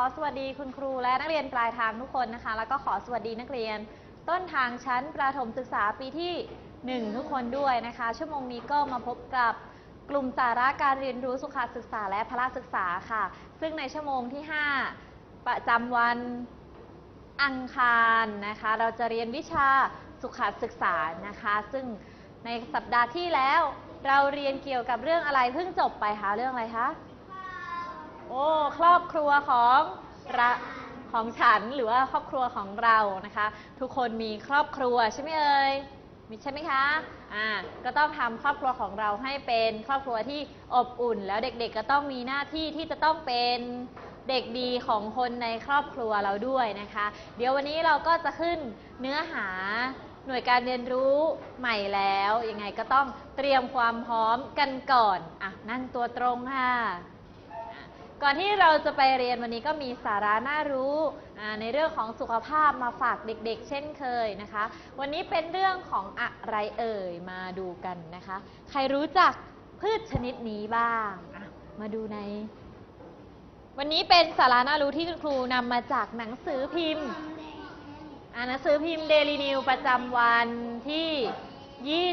ขอสวัสดีคุณครูและนักเรียนปลายทางทุกคนนะคะ แล้วก็ขอสวัสดีนักเรียน ต้นทางชั้นประถมศึกษาปีที่ 1 ทุกคนด้วยนะคะ ชั่วโมงนี้ก็มาพบกับกลุ่มสาระการเรียนรู้สุขศึกษาและพละศึกษาค่ะ ซึ่งในชั่วโมงที่ 5 ประจำวันอังคารนะคะ เราจะเรียนวิชาสุขศึกษานะคะ ซึ่งในสัปดาห์ที่แล้วเราเรียนเกี่ยวกับเรื่องอะไรเพิ่งจบไปคะเรื่องอะไรคะ โอ้ครอบครัวของระของฉันหรือว่าครอบครัวของเรานะคะ ทุกคนมีครอบครัวใช่ไหมเอ่ยมีใช่ไหมคะอ่าก็ต้องทำครอบครัวของเราให้เป็นครอบครัวที่อบอุ่น แล้วเด็กๆก็ต้องมีหน้าที่ที่จะต้องเป็นเด็กดีของคนในครอบครัวเราด้วยนะคะ เดี๋ยววันนี้เราก็จะขึ้นเนื้อหาหน่วยการเรียนรู้ใหม่แล้วยังไงก็ต้องเตรียมความพร้อมกันก่อนอะนั่งตัวตรงค่ะ ก่อนที่เราจะไปเรียนวันนี้ก็มีสาระน่ารู้ในเรื่องของสุขภาพมาฝากเด็กๆ เช่นเคยนะคะ วันนี้เป็นเรื่องของอะไรเอ่ยมาดูกันนะคะ ใครรู้จักพืชชนิดนี้บ้าง มาดูใน วันนี้เป็นสาระน่ารู้ที่คุณครูนำมาจากหนังสือพิมพ์หนังสือพิมพ์เดลีนิวประจำวันที่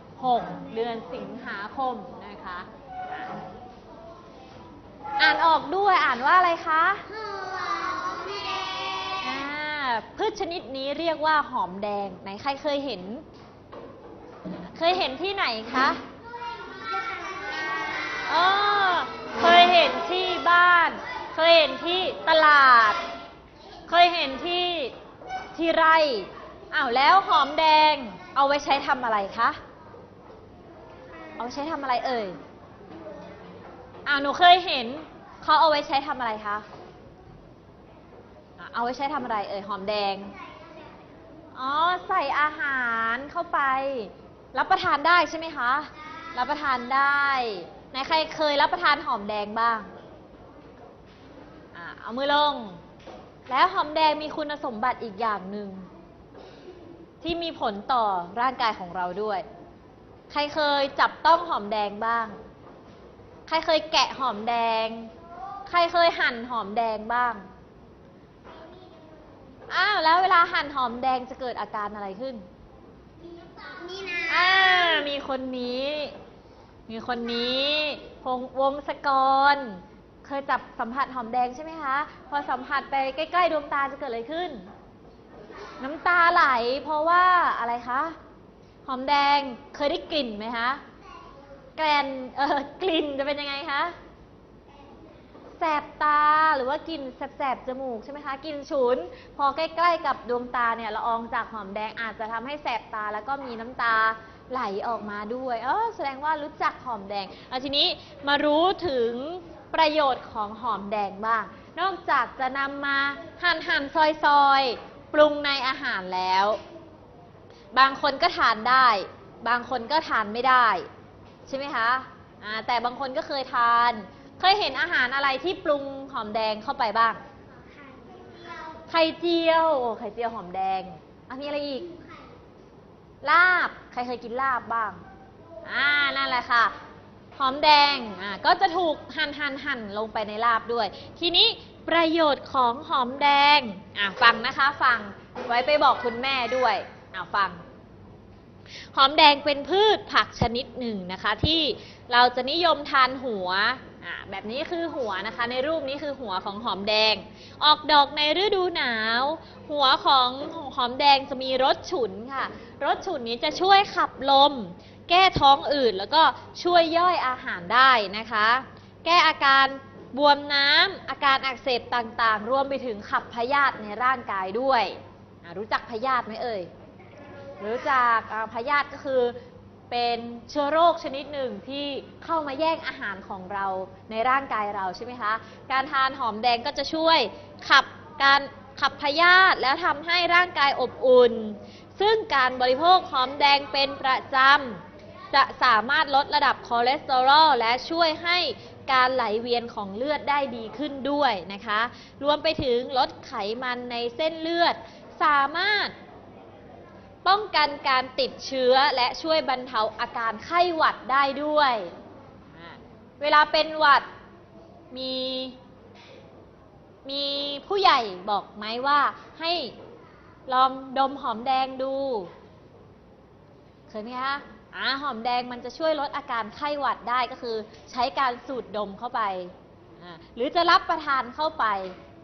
26 เดือนสิงหาคมนะคะ อะอ่านออกด้วยอ่านว่าอะไรคะอ่าพืชชนิดนี้เรียกว่าหอมแดง ไหนใครเคยเห็น เคยเห็นที่ไหนคะอ๋อเคยเห็นที่บ้าน เคยเห็นที่ตลาด เคยเห็นที่ที่ไร่อ้าวแล้วหอมแดง เอาไว้ใช้ทำอะไรคะ เอาไว้ใช้ทำอะไรเอ่ยอ่าหนูเคยเห็น เขาเอาไว้ใช้ทำอะไรคะเอาไว้ใช้ทำอะไร เอ่ยหอมแดง อ๋อใส่อาหารเข้าไป รับประทานได้ใช่ไหมคะ รับประทานได้ไหนใครเคยรับประทานหอมแดงบ้างอะเอามือลง แล้วหอมแดงมีคุณสมบัติอีกอย่างหนึ่งที่มีผลต่อร่างกายของเราด้วย ใครเคยจับต้องหอมแดงบ้าง ใครเคยแกะหอมแดง ใครเคยหั่นหอมแดงบ้าง อ้าวแล้วเวลาหั่นหอมแดงจะเกิดอาการอะไรขึ้น นี่นะอ่ามีคนนี้ มีคนนี้พงวงศกร เคยจับสัมผัสหอมแดงใช่ไหมคะ พอสัมผัสไปใกล้ๆดวงตาจะเกิดอะไรขึ้น น้ำตาไหล เพราะว่าอะไรคะ หอมแดงเคยได้กลิ่นไหมคะ แกลนเออกลิ่นจะเป็นยังไงคะ แสบตาหรือว่ากลิ่นแสบๆจมูกใช่ไหมคะกลิ่นฉุน พอใกล้ๆกับดวงตาเนี่ยละอองจากหอมแดงอาจจะทำให้แสบตาแล้วก็มีน้ำตาไหลออกมาด้วยเออแสดงว่ารู้จักหอมแดงเอาทีนี้มารู้ถึงประโยชน์ของหอมแดงบ้าง นอกจากจะนำมาหั่นหั่นซอยซอยปรุงในอาหารแล้ว บางคนก็ทานได้ บางคนก็ทานไม่ได้ ใช่ไหมคะอ่าแต่บางคนก็เคยทาน เคยเห็นอาหารอะไรที่ปรุงหอมแดงเข้าไปบ้าง ไข่เจียวโอ้ไข่เจียวหอมแดงอันนี้อะไรอีก ลาบ ใครเคยกินลาบบ้าง อ่า นั่นแหละค่ะ หอมแดง อ่า ก็จะถูกหั่นหั่นหั่นลงไปในลาบด้วย ทีนี้ประโยชน์ของหอมแดง อ่าฟังนะคะ ฟัง ไว้ไปบอกคุณแม่ด้วย อ่าฟัง หอมแดงเป็นพืชผักชนิดหนึ่งนะคะ ที่เราจะนิยมทานหัว อ่าแบบนี้คือหัวนะคะ ในรูปนี้คือหัวของหอมแดง ออกดอกในฤดูหนาว หัวของหอมแดงจะมีรสฉุนค่ะ รสฉุนนี้จะช่วยขับลม แก้ท้องอืดแล้วก็ช่วยย่อยอาหารได้นะคะ แก้อาการบวมน้ำอาการอักเสบต่างๆ รวมไปถึงขับพยาธิในร่างกายด้วย รู้จักพยาธิไหมเอ่ยรู้จักพยาธิก็คือ เป็นเชื้อโรคชนิดหนึ่งที่เข้ามาแย่งอาหารของเราในร่างกายเราใช่ไหมคะ การทานหอมแดงก็จะช่วยขับการขับพยาธิแล้วทำให้ร่างกายอบอุ่น ซึ่งการบริโภคหอมแดงเป็นประจำจะสามารถลดระดับคอเลสเตอรอลและช่วยให้การไหลเวียนของเลือดได้ดีขึ้นด้วยนะคะ รวมไปถึงลดไขมันในเส้นเลือด สามารถ ป้องกันการติดเชื้อและช่วยบรรเทาอาการไข้หวัดได้ด้วยอ่าเวลาเป็นหวัดมีมีผู้ใหญ่บอกไหมว่าให้ลองดมหอมแดงดูเคยไหมคะอ่าหอมแดงมันจะช่วยลดอาการไข้หวัดได้ก็คือ ใช้การสูดดมเข้าไปอ่าหรือจะรับประทานเข้าไป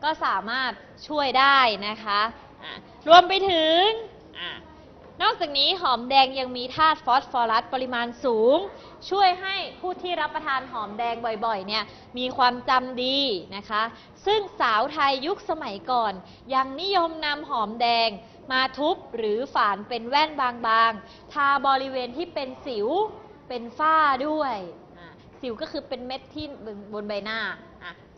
ก็สามารถช่วยได้นะคะอ่ารวมไปถึงอา นอกจากนี้หอมแดงยังมีธาตุฟอสฟอรัสปริมาณสูง ช่วยให้ผู้ที่รับประทานหอมแดงบ่อยๆเนี่ยมีความจำดีนะคะ ซึ่งสาวไทยยุคสมัยก่อน ยังนิยมนำหอมแดงมาทุบหรือฝานเป็นแว่นบางๆ ทาบริเวณที่เป็นสิวเป็นฝ้าด้วย สิวก็คือเป็นเม็ดที่บนใบหน้า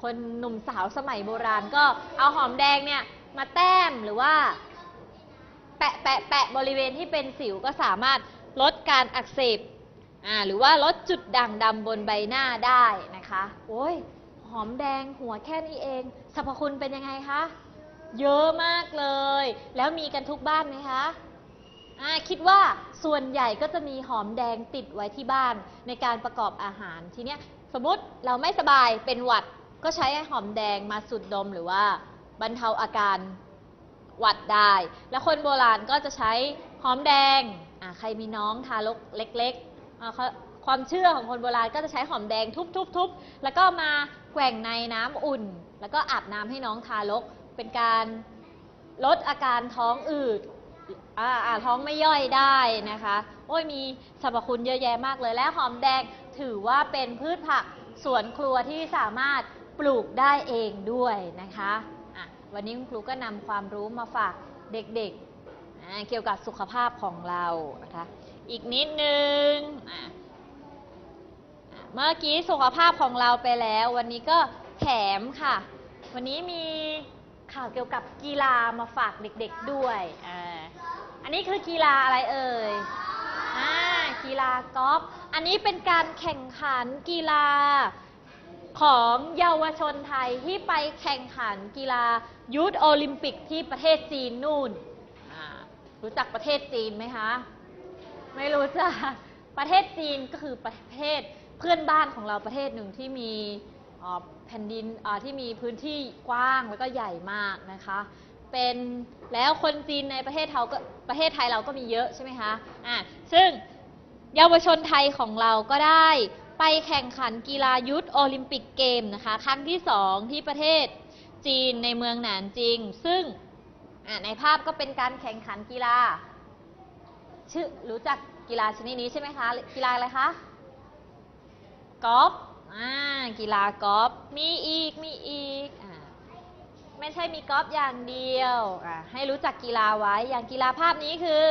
คนหนุ่มสาวสมัยโบราณก็เอาหอมแดงเนี่ยมาแต้มหรือว่า แปะแปะแปะบริเวณที่เป็นสิวก็สามารถลดการอักเสบอ่าหรือว่าลดจุดด่างดำบนใบหน้าได้นะคะโอ้ยหอมแดงหัวแค่นี้เองสรรพคุณเป็นยังไงคะเยอะมากเลย แล้วมีกันทุกบ้านไหมคะอ่าคิดว่าส่วนใหญ่ก็จะมีหอมแดงติดไว้ที่บ้านในการประกอบอาหารทีเนี้ยสมมติเราไม่สบายเป็นหวัดก็ใช้หอมแดงมาสูดดมหรือว่าบรรเทาอาการ วัดได้ แล้วคนโบราณก็จะใช้หอมแดงใครมีน้องทารกเล็กๆ ความเชื่อของคนโบราณก็จะใช้หอมแดงทุบๆๆ แล้วก็มาแกว่งในน้ำอุ่น แล้วก็อาบน้ำให้น้องทารก เป็นการลดอาการท้องอืดอ่าท้องไม่ย่อยได้นะคะ โอ้ยมีสรรพคุณเยอะแยะมากเลย และหอมแดงถือว่าเป็นพืชผักสวนครัวที่สามารถปลูกได้เองด้วยนะคะ วันนี้คุณครูก็นำความรู้มาฝากเด็กๆ เกี่ยวกับสุขภาพของเรานะคะอีกนิดนึง เมื่อกี้สุขภาพของเราไปแล้ว วันนี้ก็แถมค่ะ วันนี้มีข่าวเกี่ยวกับกีฬามาฝากเด็กๆด้วยอ,อันนี้คือกีฬาอะไรเอ่ยอกีฬากอล์ฟอันนี้เป็นการแข่งขันกีฬา ของเยาวชนไทยที่ไปแข่งขันกีฬายูทโอลิมปิกที่ประเทศจีนนู่นอ่ารู้จักประเทศจีนไหมคะ ไม่รู้จัก ประเทศจีนก็คือประเทศเพื่อนบ้านของเราประเทศหนึ่งที่มีเอ่อแผ่นดินเอ่อที่มีพื้นที่กว้างแล้วก็ใหญ่มากนะคะ เป็นแล้วคนจีนในประเทศเราก็ประเทศไทยเราก็มีเยอะใช่ไหมคะอะซึ่งเยาวชนไทยของเราก็ได้ ไปแข่งขันกีฬายุทธโอลิมปิกเกมนะคะ ครั้งที่สองที่ประเทศจีนในเมืองหนานจิง ซึ่งในภาพก็เป็นการแข่งขันกีฬา ชื่อรู้จักกีฬาชนิดนี้ใช่ไหมคะ กีฬาอะไรคะกอล์ฟอ่ากีฬากอล์ฟมีอีกมีอีกอไม่ใช่มีกอล์ฟอย่างเดียวให้รู้จักกีฬาไว้อย่างกีฬาภาพนี้คือ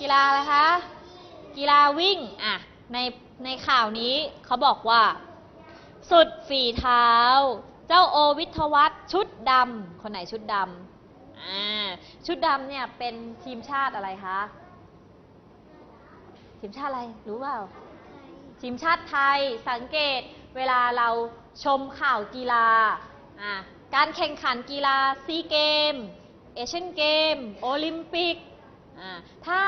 กีฬาอะไรคะ กีฬาวิ่งอะ ในในข่าวนี้เขาบอกว่า สุดฝีเท้า เจ้าโอวิทวัฒน์ชุดดำคนไหนชุดดำอ่าชุดดำเนี่ยเป็นทีมชาติอะไรคะทีมชาติอะไรรู้เปล่าทีมชาติไทยสังเกตเวลาเราชมข่าวกีฬาอะการแข่งขันกีฬาซีเกม เอเชียนเกม โอลิมปิก ถ้า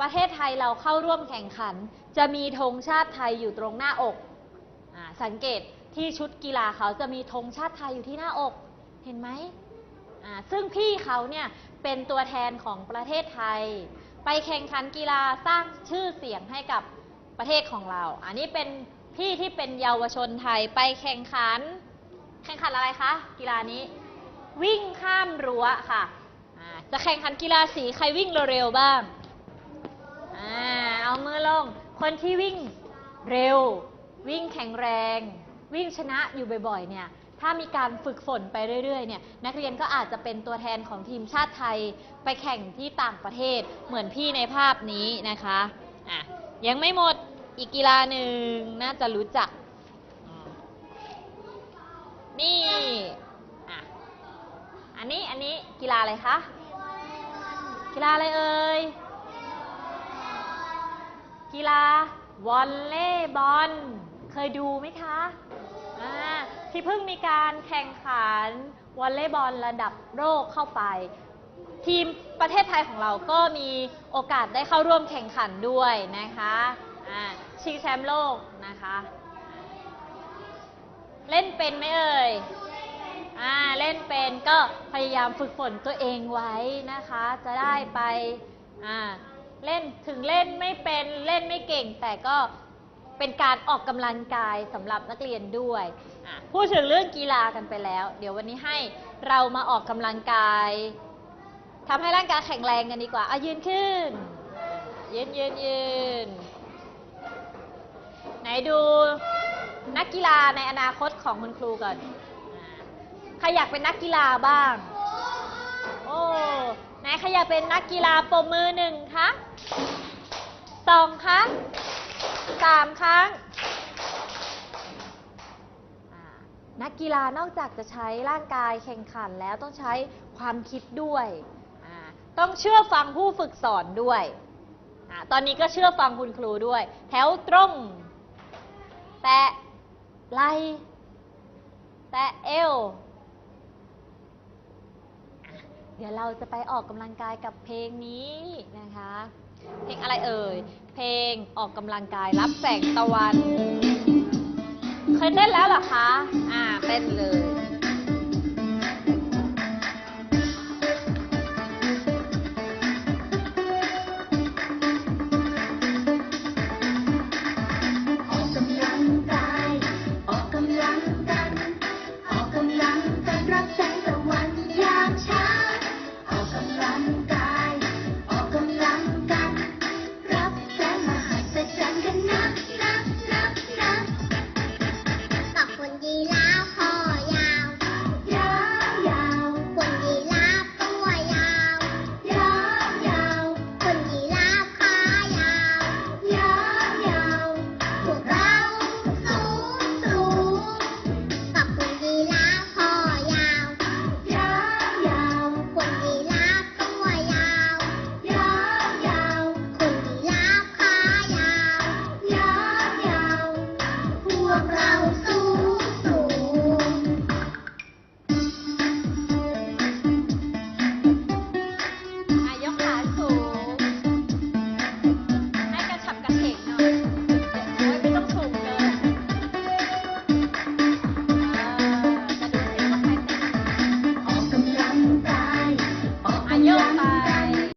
ประเทศไทยเราเข้าร่วมแข่งขัน จะมีธงชาติไทยอยู่ตรงหน้าอกอสังเกตที่ชุดกีฬาเขาจะมีธงชาติไทยอยู่ที่หน้าอก เห็นไหม ซึ่งพี่เขาเนี่ยเป็นตัวแทนของประเทศไทย ไปแข่งขันกีฬาสร้างชื่อเสียงให้กับประเทศของเรา อันนี้เป็นพี่ที่เป็นเยาวชนไทยไปแข่งขัน แข่งขันอะไรคะ กีฬานี้ วิ่งข้ามรั้วค่ะ จะแข่งขันกีฬาสีใครวิ่งเร็วๆบ้างอ่าเอามือลง คนที่วิ่งเร็ว วิ่งแข็งแรง วิ่งชนะอยู่บ่อยๆ เนี่ย ถ้ามีการฝึกฝนไปเรื่อยๆ เนี่ย นักเรียนก็อาจจะเป็นตัวแทนของทีมชาติไทยไปแข่งที่ต่างประเทศ เหมือนพี่ในภาพนี้นะคะ อะ ยังไม่หมด อีกกีฬาหนึ่งน่าจะรู้จัก นี่ อะ อันนี้ อันนี้กีฬาอะไรคะ กีฬาอะไรเอ่ย กีฬาวอลเลย์บอล เคยดูไหมคะอ่าที่เพิ่งมีการแข่งขันวอลเลย์บอลระดับโลกเข้าไป ทีมประเทศไทยของเราก็มีโอกาสได้เข้าร่วมแข่งขันด้วยนะคะอ่าชิงแชมป์โลกนะคะ เล่นเป็นไหมเอ่ย อ่าเล่นเป็นก็พยายามฝึกฝนตัวเองไว้นะคะ จะได้ไปอ่าเล่นถึงเล่นไม่เป็นเล่นไม่เก่ง แต่ก็เป็นการออกกำลังกายสำหรับนักเรียนด้วยพูดถึงเรื่องกีฬากันไปแล้ว เดี๋ยววันนี้ให้เรามาออกกำลังกายทำให้ร่างกายแข็งแรงกันดีกว่าอายืนขึ้น ยืนยืนยืนไหนดูนักกีฬาในอนาคตของคุณครูก่อน ใครอยากเป็นนักกีฬาบ้าง โอ้ ไหนใครอยากเป็นนักกีฬาปรบมือหนึ่งคะสองครั้งสามครั้ง นักกีฬานอกจากจะใช้ร่างกายแข่งขันแล้วต้องใช้ความคิดด้วย ต้องเชื่อฟังผู้ฝึกสอนด้วยอตอนนี้ก็เชื่อฟังคุณครูด้วย แถวตรง แตะไหลแตะเอว เดี๋ยวเราจะไปออกกำลังกายกับเพลงนี้นะคะ เพลงอะไรเอ่ย เพลงออกกำลังกายรับแสงตะวัน เคยเต้นแล้วเหรอคะ อ่าเต้นเลย 我们。